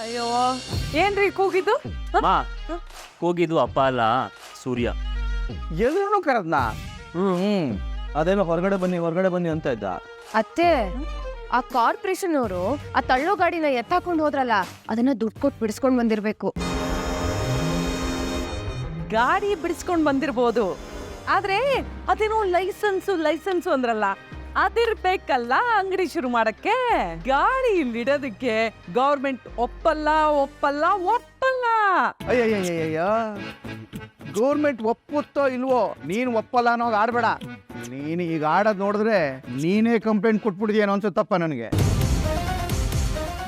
ಅಯ್ಯೋ ಏನ್ರಿ ಕೂಗಿದ್ದು? ಮಾ ಕೂಗಿದ್ದು ಅಪ್ಪ ಅಲ್ಲ ಸೂರ್ಯ. ಎಲ್ಲರೂ ಕರೆದ್ನ? ಹ್ಮ್. ಅದೇನೋ ಹೊರಗಡೆ ಬನ್ನಿ ಹೊರಗಡೆ ಬನ್ನಿ ಅಂತ ಇದ್ದ. ಅತ್ತೆ ಆ ಕಾರ್ಪೊರೇಷನ್ ಅವರು ಆ ತಳ್ಳೋ ಗಾಡಿನ ಎತ್ತಾಕೊಂಡು ಹೋದ್ರಲ್ಲ ಅದನ್ನ ದುಡ್ಡು ಕೊಟ್ಟು ಬಿಡಿಸ್ಕೊಂಡು ಬಂದಿರ್ಬೇಕು. ಗಾಡಿ ಬಿಡಿಸ್ಕೊಂಡು ಬಂದಿರ್ಬೋದು. ಆದ್ರೆ ಅದೇನೋ ಲೈಸೆನ್ಸು ಲೈಸೆನ್ಸು ಅಂದ್ರಲ್ಲ ಅದಿರ್ಬೇಕಲ್ಲ ಅಂಗಡಿ ಶುರು ಮಾಡಕ್ಕೆ? ಗಾಡಿ ಇಲ್ಲಿಡೋದಕ್ಕೆ ಗೌರ್ಮೆಂಟ್ ಒಪ್ಪಲ್ಲ ಒಪ್ಪಲ್ಲ ಒಪ್ಪಲ್ಲ. ಅಯ್ಯಯ್ಯಯ್ಯಯ್ಯ ಗೌರ್ಮೆಂಟ್ ಒಪ್ಪುತ್ತೋ ಇಲ್ವೋ? ನೀನು ಒಪ್ಪಲ್ಲ ಅನ್ನೋದು ಆಡ್ಬೇಡ. ನೀನು ಈಗ ಆಡೋದು ನೋಡಿದ್ರೆ ನೀನೇ ಕಂಪ್ಲೇಂಟ್ ಕೊಟ್ಬಿಡಿದೇನೋ ಅನ್ಸುತ್ತಪ್ಪ ನನಗೆ.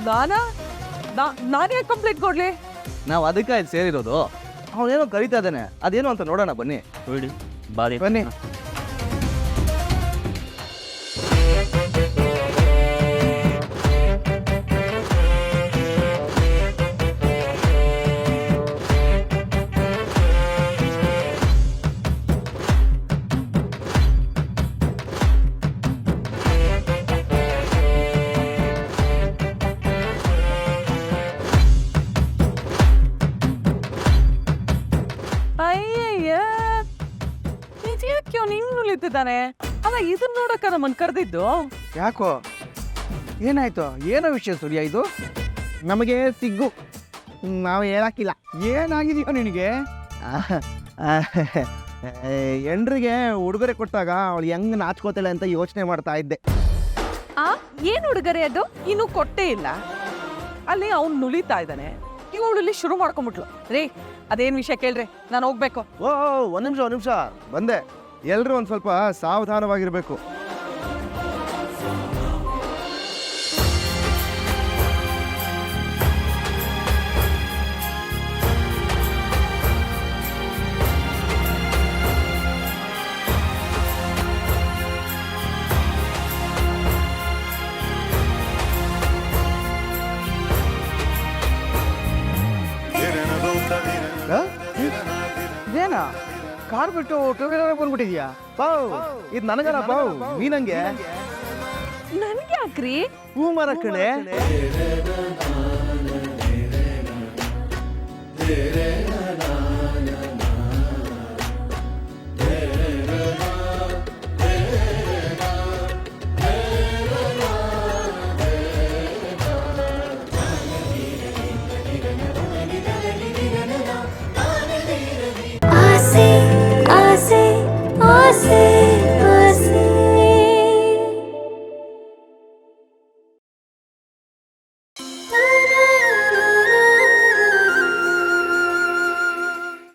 ನಾನಾ? ನಾ- ನಾನೇ ಕಂಪ್ಲೇಂಟ್ ಕೊಡ್ಲಿ? ನಾವು ಅದಕ್ಕೆ ಇಲ್ಲಿ ಸೇರಿರೋದು. ಅವನೇನೋ ಕರಿತಾ ಇದ್ದಾನೆ. ಅದೇನು ಅಂತ ನೋಡೋಣ ಬನ್ನಿ. ಬಿಡಿ ಬಾರಿ. ಬನ್ನಿ. ಇದ್ಯಾಕೆ ಅವ್ನು ಹಿಂಗ್ ನುಲಿತಿದ್ದಾನೆ? ಅಲ್ಲ ಇದನ್ನ ನೋಡಕ್ಕ ನಮ್ಮನ್ ಕರೆದಿದ್ದು? ಯಾಕೋ? ಏನಾಯ್ತು? ಏನೋ ವಿಷಯ ಸೂರ್ಯ ಇದು? ನಮಗೆ ಸಿಗ್ಗು. ನಾವು ಹೇಳಕ್ಕಿಲ್ಲ ಏನಾಗಿದೆಯೋ ನಿನಗೆ? ಎಂಡ್ರಿಗೆ ಉಡುಗೊರೆ ಕೊಟ್ಟಾಗ ಅವಳು ಹೆಂಗ್ ನಾಚ್ಕೋತಾಳೆ ಅಂತ ಯೋಚನೆ ಮಾಡ್ತಾ ಇದ್ದೆ. ಆ? ಏನ್ ಹುಡುಗರೆ ಅದು? ಇನ್ನು ಕೊಟ್ಟೇ ಇಲ್ಲ. ಅಲ್ಲಿ ಅವ್ನು ನುಳಿತಾ ಇದ್ದಾನೆ. ಇವಳು ಇಲ್ಲಿ ಶುರು ಮಾಡ್ಕೊಂಬಿಟ್ಲು. ರೀ ಅದೇನ್ ವಿಷಯ ಕೇಳ್ರಿ? ನಾನು ಹೋಗ್ಬೇಕು. ಓ ಒಂದು ನಿಮಿಷ ಒಂದು ನಿಮಿಷ. ಬಂದೆ. ಎಲ್ಲರೂ ಒಂದು ಸ್ವಲ್ಪ ಸಾವಧಾನವಾಗಿರಬೇಕು. ಏನ? ಕಾರ್ ಬಿಟ್ಟು ಟೂ ವೀಲರ್ ಬಂದ್ಬಿಟ್ಟಿದ್ಯಾ ಪಾವ್ ಇದು ನನಗಲ್ಲ ಪಾವ್ ನೀನಂಗೆ? ನನ್ಗೆ? ಯಾಕ್ರಿ? ಹೂ ಮರ ಕಣೆ. see.